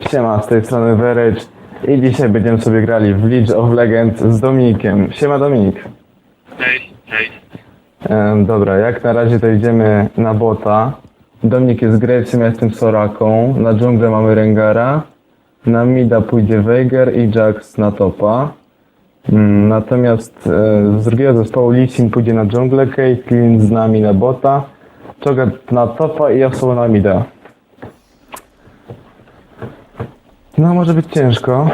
Siema, z tej strony Verage i dzisiaj będziemy sobie grali w League of Legends z Dominikiem. Siema Dominik. Cześć, cześć. Em, dobra, jak na razie to idziemy na bota. Dominik jest Gravesem, ja jestem Soraką. Na dżunglę mamy Rengara. Na mida pójdzie Veigar i Jax na topa. Mm, Natomiast e, z drugiego zespołu Lee Sin pójdzie na dżunglę, Caitlyn z nami na bota, Chogat na topa i Yasuo na mida. No, może być ciężko.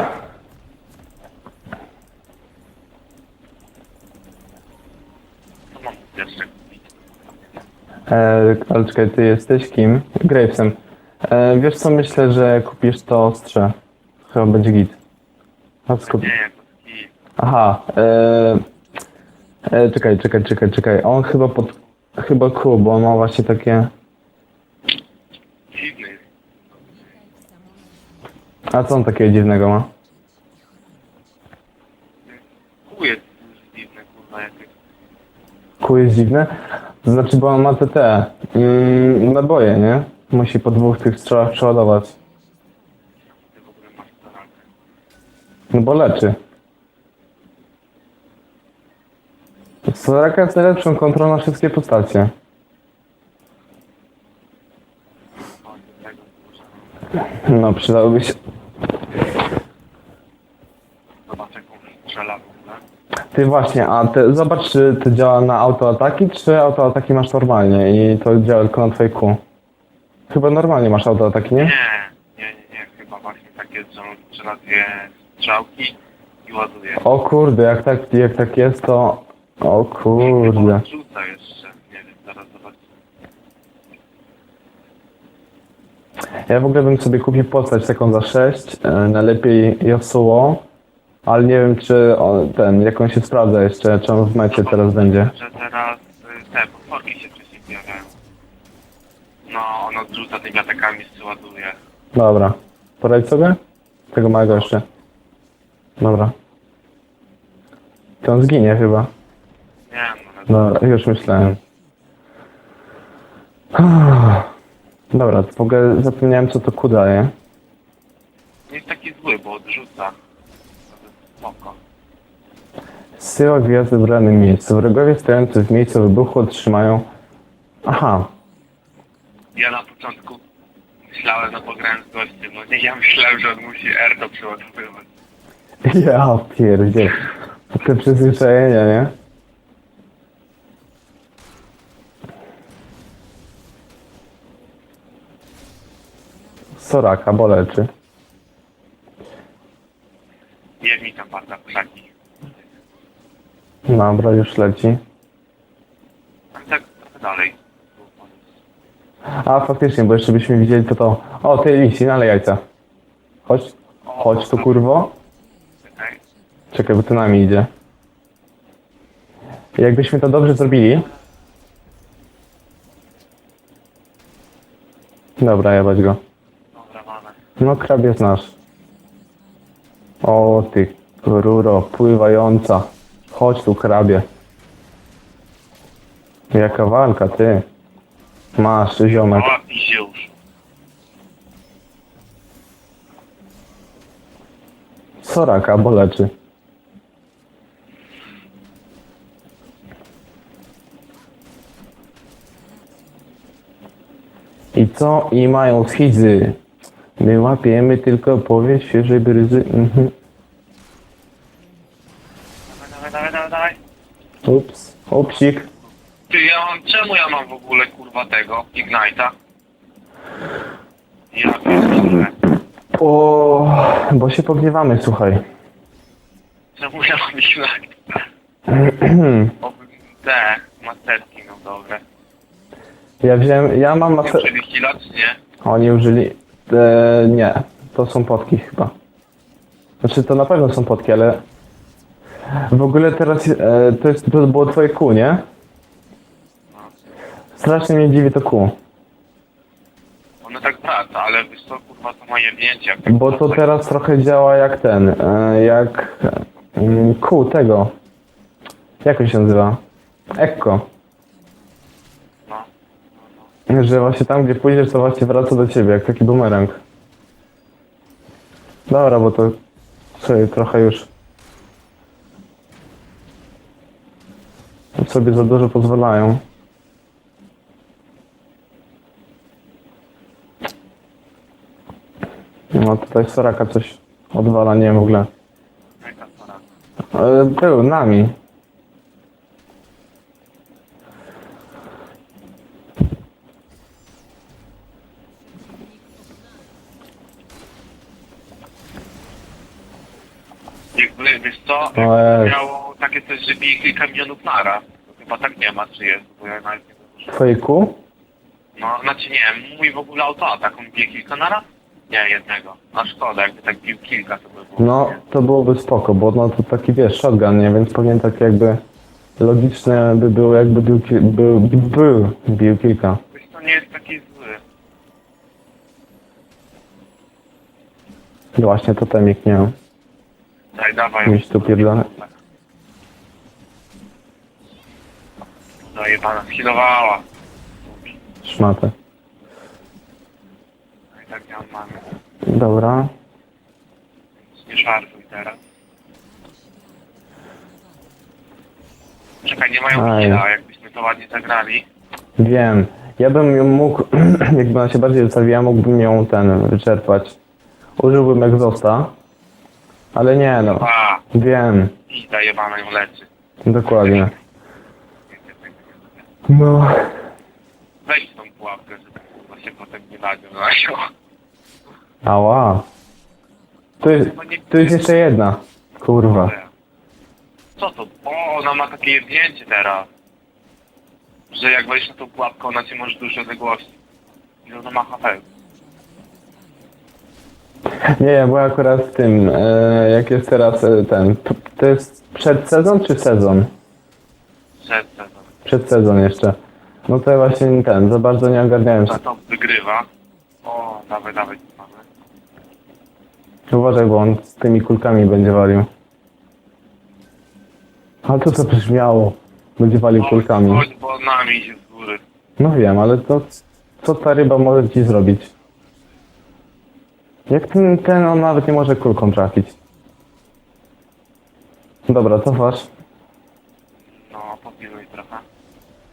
E, ale czekaj, ty jesteś kim? Gravesem. E, wiesz co, myślę, że kupisz to ostrze. Chyba będzie git. A skup... Nie, Aha. E, e, czekaj, czekaj, czekaj, czekaj. On chyba pod... Chyba Q, bo on ma właśnie takie... A co on takiego dziwnego ma? Kół jest dziwny, kurwa, jakieś. Q jest dziwne? To znaczy, bo on ma te te... Mm, naboje, nie? Musi po dwóch tych strzałach przeładować. Ty w ogóle masz rankę. No bo leczy. Soraka jest najlepszą kontrą na wszystkie postacie. O, do tego, kurwa. No, przydałoby się. Zobacz, jaką strzela w ogóle. Ty właśnie, a ty zobacz, czy to działa na autoataki, czy autoataki masz normalnie i to działa tylko na twojej Q. Chyba normalnie masz autoataki, nie? Nie, nie, nie, nie, chyba właśnie tak jest, że on strzela dwie strzałki i ładuje. O kurde, jak tak, jak tak jest, to... O kurde. Rzuca jeszcze, nie wiem, zaraz zobaczę. Ja w ogóle bym sobie kupił postać taką za 6, e, najlepiej Yasuo, ale nie wiem, czy on, ten, jak on się sprawdza jeszcze, czy on w mecie teraz będzie. Że teraz y, te potworki się wcześniej pojawiają. No, on odrzuca tymi atakami, ładuje. Dobra. Poradź sobie? Tego małego jeszcze. Dobra. To on zginie chyba. Nie, no, Dobra, już myślałem. Dobra, to w ogóle zapomniałem co to Q daje. nie jest taki zły, bo odrzuca. Spoko. Syła gwiazdy w rannym miejscu. Wrogowie stojący w miejscu wybuchu otrzymają... Aha, Ja na początku myślałem, no pograłem z gościem, no nie, ja myślałem, że on musi R to ja pierdzie. Te przyzwyczajenia, nie? Soraka, bo leczy. Biegnij tam bardzo krzaki. Dobra, już leci. A tak trochę dalej. A faktycznie, bo jeszcze byśmy widzieli to to. O, ty lisi, ale jajca. Chodź, chodź tu kurwo. Czekaj. Czekaj, bo to nami idzie. Jakbyśmy to dobrze zrobili. Dobra, jebać go. Dobra, mamy. No, krab jest nasz. O, ty ruro, pływająca. Chodź tu, krabie. Jaka walka, ty. Masz, ziomek. O, idzie już. Soraka, bo leczy. I co? I mają schizy. My łapiemy tylko powieść świeżej bryzy. Mhm. Dawaj, dawaj, dawaj, dawaj, dawaj. Ups. Upsik. Ty, ja mam, czemu ja mam w ogóle kurwa tego, Ignite'a? Ja pierdolę. O, bo się pogniewamy, słuchaj. Czemu ja mam Ignite? O, te, masterki, no dobre. Ja wziąłem, ja mam Nie lat, czy nie? Oni użyli... E, nie, to są potki chyba. Znaczy to na pewno są potki, ale... W ogóle teraz e, to, jest, to było twoje kół, nie? Strasznie mnie dziwi to kół. One tak wraca, ale wiesz co, kurwa, to moje zdjęcie. jak tak Bo to wraca. teraz trochę działa jak ten, e, jak mm, kół tego. Jak on się nazywa? Ekko. Że właśnie tam, gdzie pójdziesz, to właśnie wraca do ciebie, jak taki bumerang. Dobra, bo to sobie trochę już sobie za dużo pozwalają. No tutaj Soraka coś odwala, nie wiem w ogóle. E, Był nami. Jakby, wiesz co, O jakby Jezu. miało takie coś, że bije kilka milionów nara. To chyba tak nie ma, czy jest, bo ja nawet nie wiem. Fejku? No, znaczy nie, mój w ogóle autoatak, on bije kilka nara? Nie, jednego. A szkoda, jakby tak bił kilka, to by było. No, to byłoby spoko, bo no to taki wiesz, shotgun, nie? Więc powinien tak jakby logiczne by było jakby bił, ki- był, był, bił kilka. Wiesz, to nie jest taki zły. No właśnie, to temik, nie? Dawaj. Mieć tu pierdolę. Zajebana, skillowała. Szmatę. No i tak ja mam. Dobra. Nie szarżuj teraz. Czekaj, nie mają Aj. killa, jakbyśmy to ładnie zagrali. Wiem. Ja bym ją mógł, jakby ona się bardziej zostawiła, mógłbym ją ten wyczerpać. Użyłbym egzosta. Ale nie no. A, Wiem. i zajebana ją leczy. Dokładnie. No. Weź tą pułapkę, że tak kurwa się potem nie nadzią na nią. Ała. Tu jest, tu jest jeszcze jedna. Kurwa. Co to? O, ona ma takie zdjęcie teraz. Że jak wejdziesz na tą pułapkę, ona cię może dużo odległości. I ona ma HP. Nie, bo akurat w tym, e, jak jest teraz e, ten, p- to jest przed sezon czy sezon? Przed sezon. Przed sezon jeszcze. No to ja właśnie ten, za bardzo nie ogarniałem się. A to wygrywa. O, dawaj, dawaj, mamy. Uważaj, bo on z tymi kulkami będzie walił. Ale to co brzmiało? Będzie walił kulkami. Chodź, bo nami idzie z góry. No wiem, ale to co ta ryba może ci zrobić? Jak ten, ten on nawet nie może kulką trafić. Dobra, to wasz. No, popiluj trochę.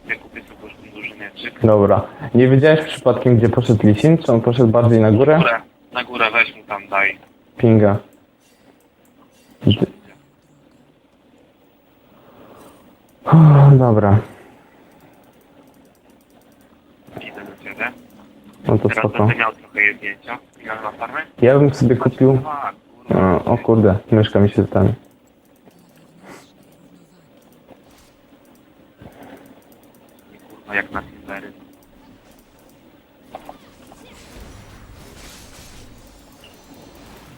Ja kupię sobie już duży mieczyk. Dobra. Nie wiedziałeś przypadkiem, gdzie poszedł Lisin? Czy on poszedł bardziej na górę? górę, na górę weź mu tam daj. Pinga. Dobra. Idę do ciebie. No to Teraz spoko. będę miał trochę jednięcia. Ja na farmę? Ja bym sobie kupił... O, o kurde, myszka mi się ten. Kurwa, jak na silvery.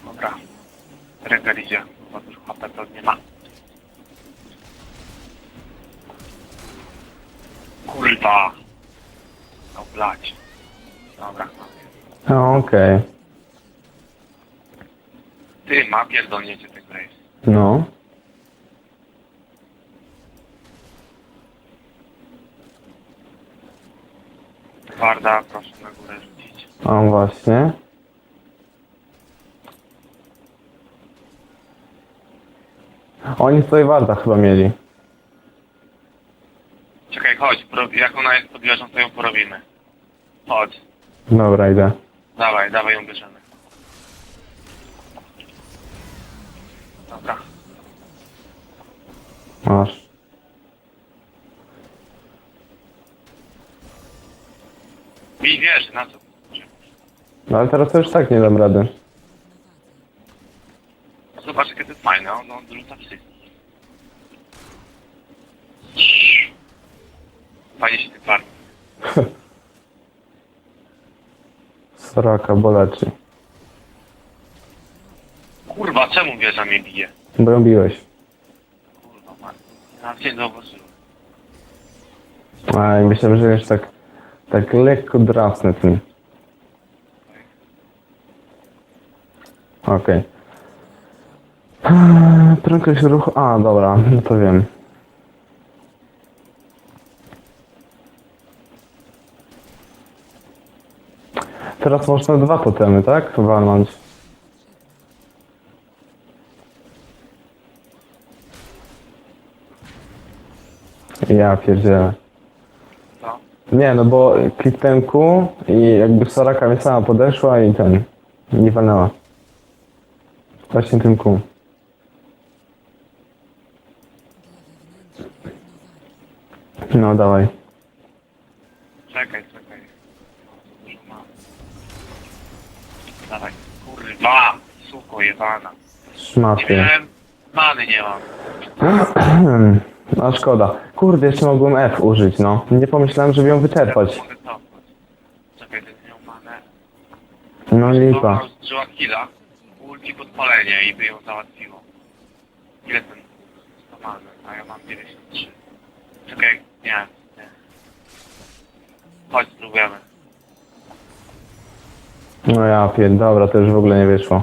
Dobra. Rengar idzie. Chyba dużo HP to nie ma. Kurwa. No blać. Dobra. O, okej. Ty, ma pierdolnięcie tych Graves. No. Warda, proszę na górę rzucić. O, właśnie. Oni tutaj warta chyba mieli. Czekaj, chodź. Jak ona jest pod wieżą, to ją porobimy. Chodź. Dobra, idę. Dawaj, dawaj ją bierzemy. Dobra. Masz. Mi wierzy, na co? No ale teraz to już tak nie dam rady. Zobacz, jakie to jest fajne, on, on rzuca wszystkich. Fajnie się tym farmi. Soraka, boleczy. Kurwa, czemu wieża mnie bije? Bo ją biłeś. Kurwa, man. Na dzień zauważyłem. A, i myślałem, że jest tak, tak lekko drasny tym. Okej. Okay. Prędkość ruchu... A, dobra, no to wiem. Teraz można dwa totemy, tak? Walnąć. Ja pierdzielę. Nie, no bo kliknąłem Q i jakby Soraka mi sama podeszła i ten, nie walnęła. Właśnie tym Q. No dawaj. Dawaj. Kurwa! Suko jebana. Nie miałem... Many nie mam. No szkoda. Kurde, jeszcze mogłem F użyć, no. Nie pomyślałem, żeby ją wyczerpać. Mogę cofnąć. Czekaj, jest miał manę. No lipa. użyła killa. Ulti podpalenie i by ją załatwiło. Ile ten? 100 many, a ja mam 93. Czekaj, nie, nie. Chodź, spróbujemy. No ja pierd... Dobra, to już w ogóle nie wyszło.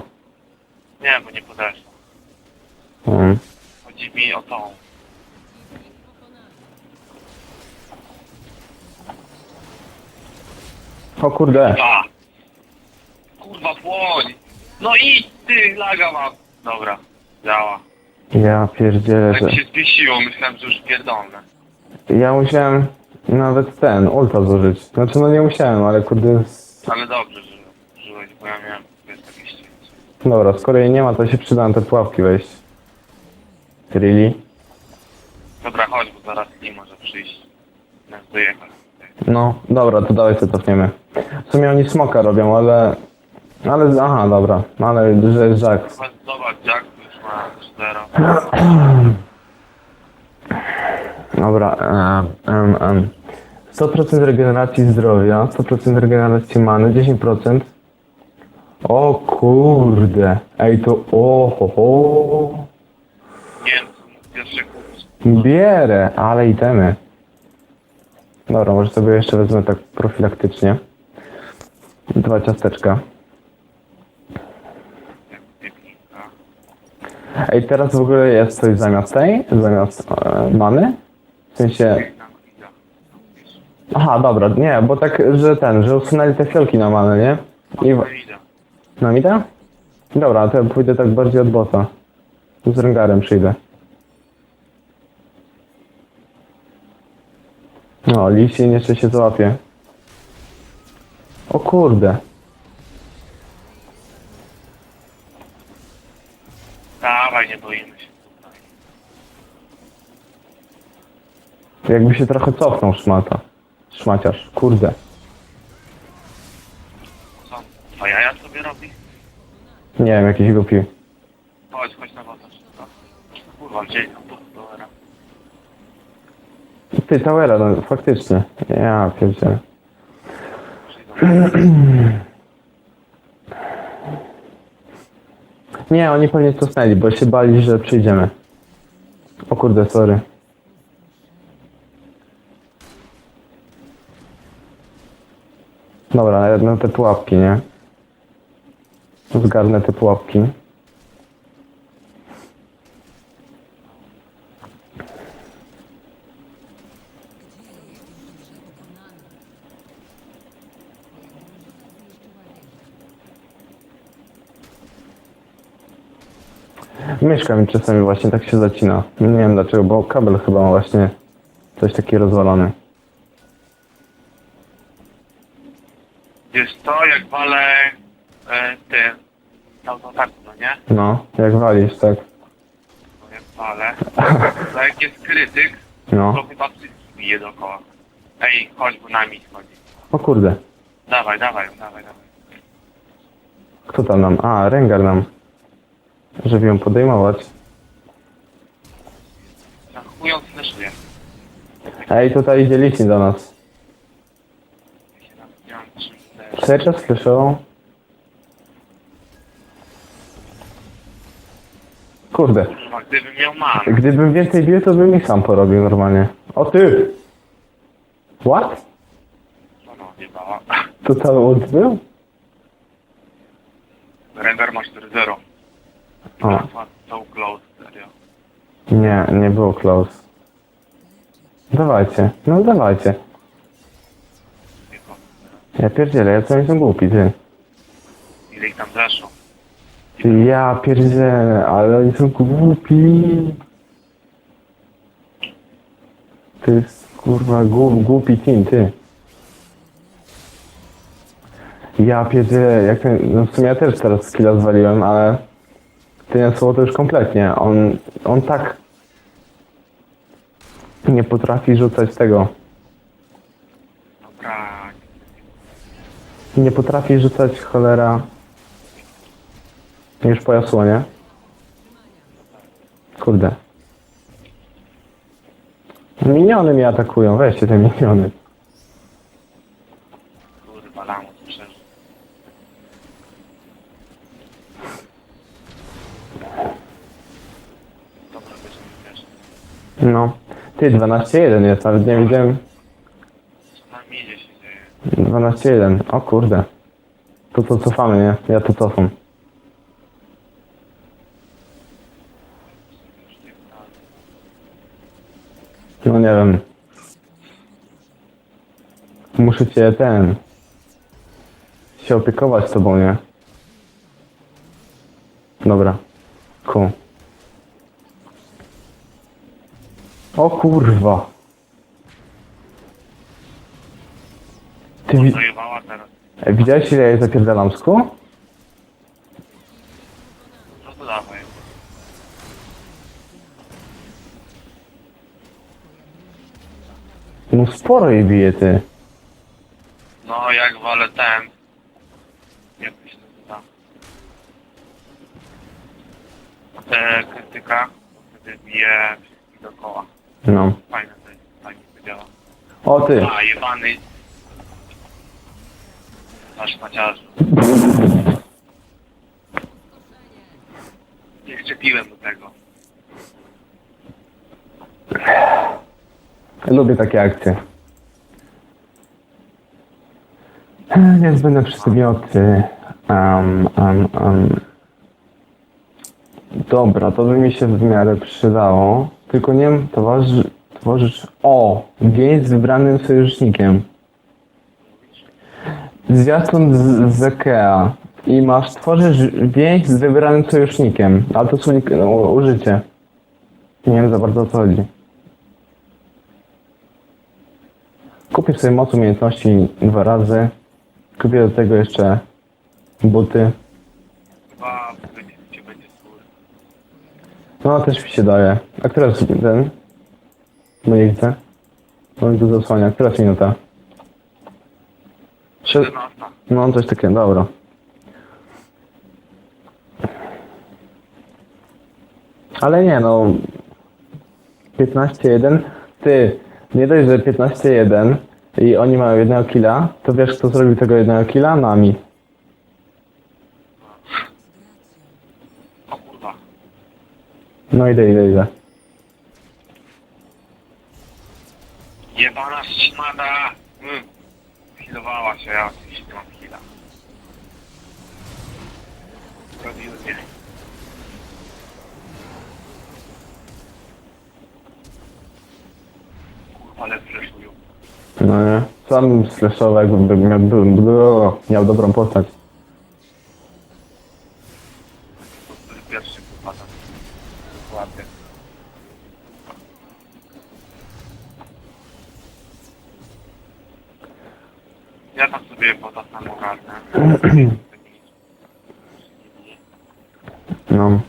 Nie, bo nie podeszło. Mm. Chodzi mi o tą. O kurde. A! Kurwa, płoń! No idź ty, laga mam! Dobra, działa. Ja pierdzielę, Tak że... się zbiesiło, myślałem, że już pierdolne. Ja musiałem nawet ten, ulta zużyć. Znaczy no nie musiałem, ale kurde... Ale dobrze, że użyłeś, bo ja miałem jest takie ścięcie. Dobra, skoro jej nie ma, to się przyda na te pułapki wejść. Really? Dobra, chodź, bo zaraz nie może przyjść. Nas dojechać. No, dobra, to dawaj sobie cofniemy. W sumie oni smoka robią, ale... Ale, aha, dobra, ale że jest Jack. Zobacz, Zobacz, Jack już ma 4. Dobra, em, em, em. 100% regeneracji zdrowia, 100% regeneracji many, 10%. O kurde, ej to o ho, ho. Nie wiem, co pierwsze kupić. Bierę, ale itemy. Dobra, może sobie jeszcze wezmę tak profilaktycznie. Dwa ciasteczka. Ej, teraz w ogóle jest coś zamiast tej? Zamiast e, many? W sensie... Aha, dobra, nie, bo tak, że ten, że usunęli te fiolki na manę, nie? I... w-. Na mida? Dobra, to ja pójdę tak bardziej od bota. Z Rengarem przyjdę. No, Lisin jeszcze się złapie. O kurde. Dawaj, nie boimy się. Jakby się trochę cofnął szmata. Szmaciarz, kurde. Nie wiem, jakiś głupi. Chodź, chodź na wodę szybko. Kurwa, gdzie tam tu dolera? Ty, Towera, no faktycznie. Ja pierdzielę. Nie, oni pewnie cofnęli, bo się bali, że przyjdziemy. O kurde, sorry. Dobra, no te pułapki, nie? Zgarnę te pułapki. Myszka mi czasami właśnie tak się zacina. Nie wiem dlaczego, bo kabel chyba ma właśnie coś taki rozwalony. Wiesz co, jak walę e, tym autoataku, no nie? No, jak walisz, tak. No jak walę. To jak jest krytyk, No. to chyba wszystkich bije dookoła. Ej, chodź, bo nami schodzi. O kurde. Dawaj, dawaj, dawaj, dawaj. Kto tam nam? A, Rengar nam. Żeby ją podejmować. Na chuj on. Ej, tutaj idzie Lisin do nas. Ja się tam nie mam czym też. Serio słyszał? Kurde. Kurwa, gdybym miał man. Gdybym więcej bił, to bym ich sam porobił normalnie. O ty! What? No no, nie bała. To cały ult był? Render ma 4-0. O. So close, serio. Nie, nie było close. Dawajcie, no dawajcie. Tylko, Ja pierdzielę, ja co jestem głupi, ty. Ile ich tam zeszło? Ja pierdzielę, ale oni są głupi. To jest kurwa głup, głupi team, ty. Ja pierdzielę, jak ten, no w sumie ja też teraz skilla zwaliłem, ale ten słowo to już kompletnie. On, on tak nie potrafi rzucać tego. Dobra. Nie potrafi rzucać cholera już po jasłonie. Kurde. Miniony mnie atakują, weźcie te miniony. Kurwa, lamus przeżył. Dobra, będziemy też. No. Ty, 12-1 jest, nawet nie widziałem. Co na midzie się dzieje? 12-1, o kurde. To to cofamy, nie? Ja to cofam. Już nie wcale. No nie wiem. Muszę cię ten... się opiekować tobą, nie? Dobra. Cool. O kurwa. Ty wi- Zajebała teraz. Ej, widziałeś ile ja zapierdalam sku? No to dawaj. No sporo jej bije ty. No jak walę ten. Jak to się nazywa? Te krytyka. Wtedy bije wszystkich dookoła. No. Fajne to jest. Fajnie to działa. O ty. A, jebany. Masz maciarzu. Nie szczepiłem do tego. Lubię takie akcje. Niezbędne przedmioty. Um, um, um. Dobra, to by mi się w miarę przydało. Tylko nie wiem, towarzysz... towarzysz... O! Więź z wybranym sojusznikiem. Zwiastun z, z. I masz, tworzysz więź z wybranym sojusznikiem. Ale to słownik, no, użycie. Nie wiem za bardzo o co chodzi. Kupię sobie moc umiejętności dwa razy. Kupię do tego jeszcze buty. No też mi się daje. A która jest ten? Bo nie widzę. Bo mi tu zasłania. Która jest minuta? Trzy... 14. No coś takiego, dobra. Ale nie no. 15-1. Ty, nie dość, że 15-1 i oni mają jednego killa, to wiesz kto zrobił tego jednego killa? Nami. O kurwa. No idę, idę, idę. Jebana szmata! Mm. Healowała się, ja oczywiście mam heala. Zrobił mnie. Kurwa, ale flashują. No nie. Sam slashował jakby miał, miał, miał dobrą postać. Pierwszy. Ja tam sobie bota sam ogarnę. No.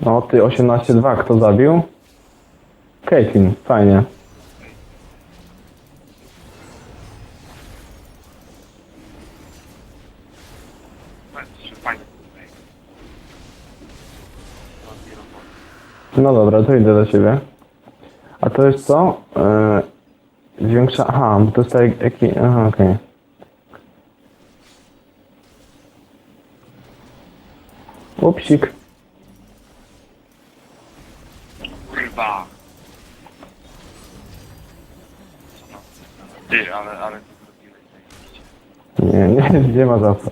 No ty 18-2, kto zabił? Caitlyn, fajnie. No dobra, to idę do ciebie. A to jest co? Yy, zwiększa... Aha, to jest tak jaki... Aha, okej. Upsik. Kurwa! Co no? Ty, ale, ale to zrobiłeś zajebiście. Nie, nie, nie ma za co.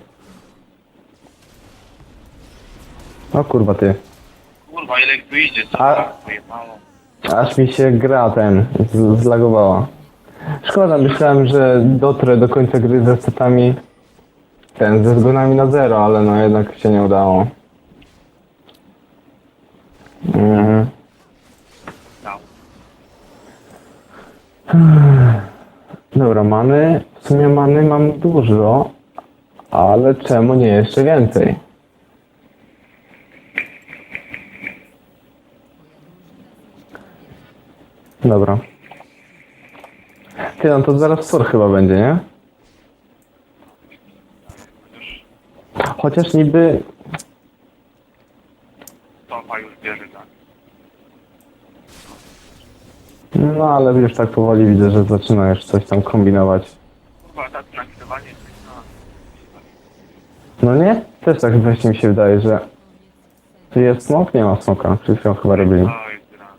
O kurwa ty. Kurwa, ile tu idzie, co A- tak pojebało. Aż mi się gra ten z- zlagowała. Szkoda, myślałem, że dotrę do końca gry ze setami ten, ze zgonami na zero, ale no jednak się nie udało. Mhm. Dał. Dobra, many, w sumie many mam dużo, ale czemu nie jeszcze więcej? Dobra. Ty, no to zaraz tor chyba będzie, nie? Chociaż niby... stopa już bierze, tak? No ale już tak powoli widzę, że zaczyna już coś tam kombinować. Kurwa, tak nakierowanie jest No nie? Też tak właśnie mi się wydaje, że... Tu jest smok? Nie ma smoka. Przed chwilą chyba robili. Jest grane.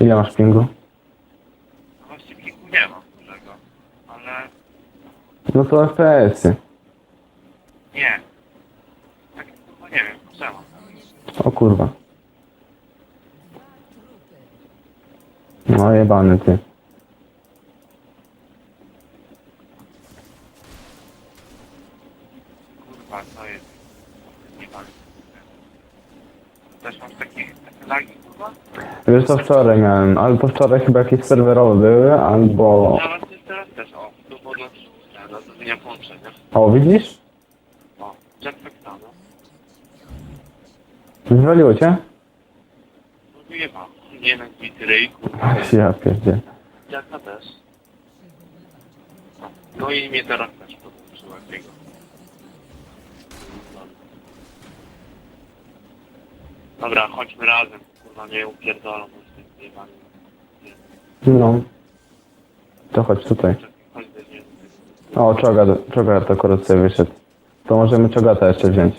Ile masz pingu? No właściwie kilku nie ma dużego, ale No to FPS-y. nie. Tak kurwa nie wiem, czemu. O kurwa. No jebany ty. Kurwa, to jest. Nie. Też masz takie, takie lagi, kurwa? Wiesz co wczoraj miałem, ale to wczoraj chyba jakieś serwerowe były, albo... Jest teraz też, o, tu było na do zrobienia połączenia. O, widzisz? O, jetpack tam, no. Wywaliło cię? No nie ma. Nie na bity ryj, kurwa. Ja pierdzie. Jaka też. No, i mnie teraz też podłączyła tego. Dobra, chodźmy razem. Kurwa, nie upierdolą z tym zjebanym. No. To chodź tutaj. Chodź do niego. O, czoga, czoga to akurat sobie wyszedł. To możemy czogata jeszcze wziąć.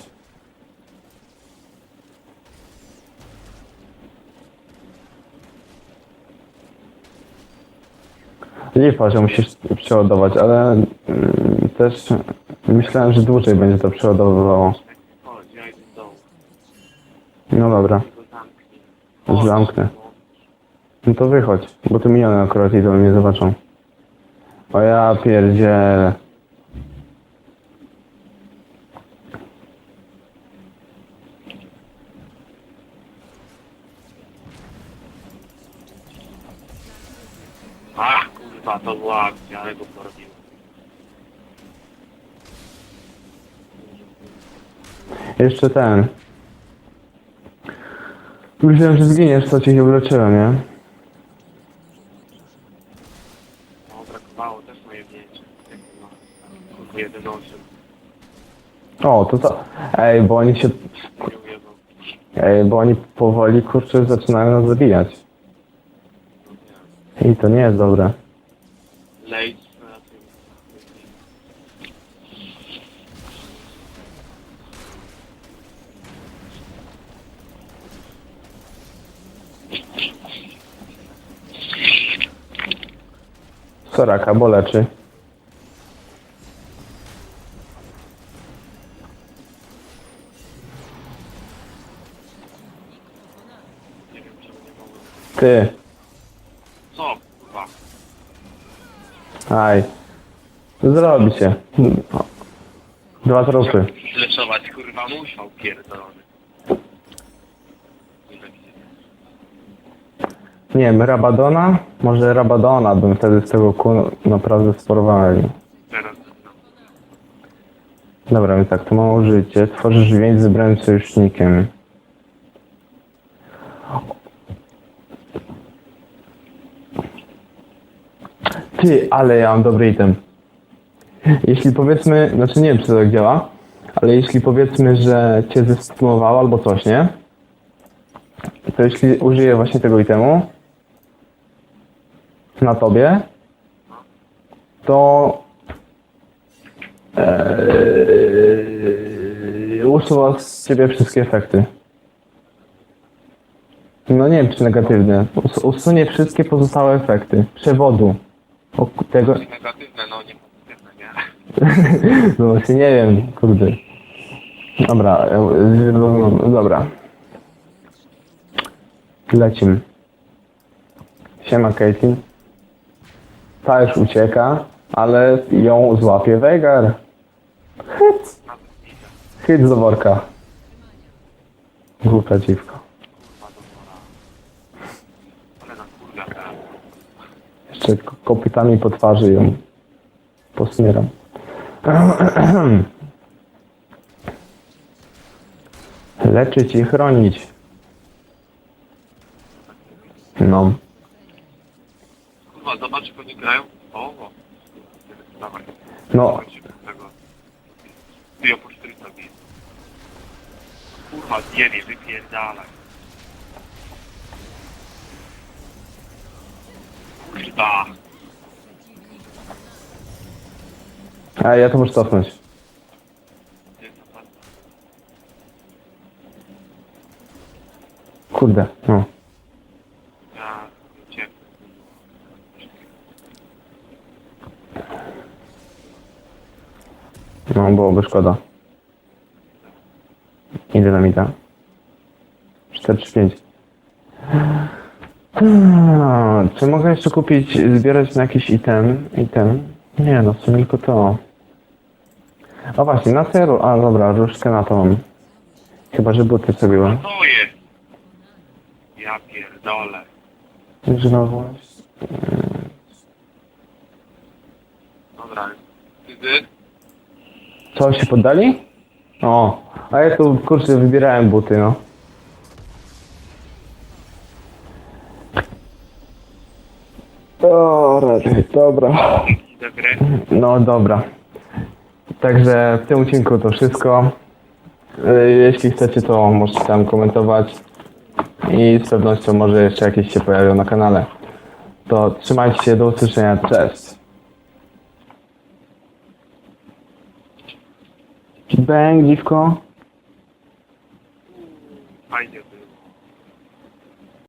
Lipa, że musisz przeładować, ale mm, też myślałem, że dłużej będzie to przeładowywało. No dobra. Zamknę. no to wychodź, bo tu miniony akurat idą i mnie zobaczą. O ja pierdzielę. Kurwa, to była akcja, ale go porobiłem. Jeszcze ten. Myślałem, że zginiesz, co ci się uleczyłem, nie? No, brakowało też moje zdjęcie. Jak no, kurwa, jeden osiem. O, to co? Ej, bo oni się... Nie ujebał. Ej, bo oni powoli, kurczę, zaczynają nas zabijać. Nie. I to nie jest dobre. Tym. Soraka, bo leczy. Ty. Co, kurwa? Aj. Zrobi się. Dwa trupy. Fleszować, kurwa, musiał pierdolony. Nie wiem, Rabadona? Może Rabadona bym wtedy z tego ku naprawdę sporowali. Teraz. Dobra, więc tak, tu mam użycie. Tworzysz więź z wybranym sojusznikiem. Ty, ale ja mam dobry item. Jeśli powiedzmy, znaczy nie wiem czy to tak działa, ale jeśli powiedzmy, że cię zestymowało albo coś, nie? To jeśli użyję właśnie tego itemu na tobie, to Eee, usuwa z ciebie wszystkie efekty. No nie wiem czy negatywne. Us usunie wszystkie pozostałe efekty. Przewodu. O, tego. Negatywne, no nie? No właśnie nie wiem, kurde. Dobra, e, dobra. Lecimy. Siema Caitlin. Ta już ucieka, ale ją złapie nie idę. Hyc do worka. Głupia dziwka. Jeszcze kopytami po twarzy ją posmieram. Leczyć i chronić. No. Kurwa, zobacz, jak oni grają. O, o. Dawaj. No. Ty oprócz 400 bije. Kurwa, zjebie, wypierdalaj. Kurwa. A ja to muszę cofnąć. Kurde, no. No, byłoby szkoda. Ile nam da? 4 czy 5. Hmm, Czy mogę jeszcze kupić, zbierać na jakiś item? Item? Nie, no w sumie tylko to. A właśnie, na seru. A dobra, różdżkę na to mam. Chyba, że buty. To jest. Ja pierdolę. Znowu. Dobra. Ty, Co, się poddali? O, a ja tu kurczę wybierałem buty, no. O, rady, dobra. do gry. No dobra. Także w tym odcinku to wszystko. Y, jeśli chcecie, to możecie tam komentować i z pewnością może jeszcze jakieś się pojawią na kanale. To trzymajcie się, do usłyszenia, cześć! Bęk, dziwko. Fajnie.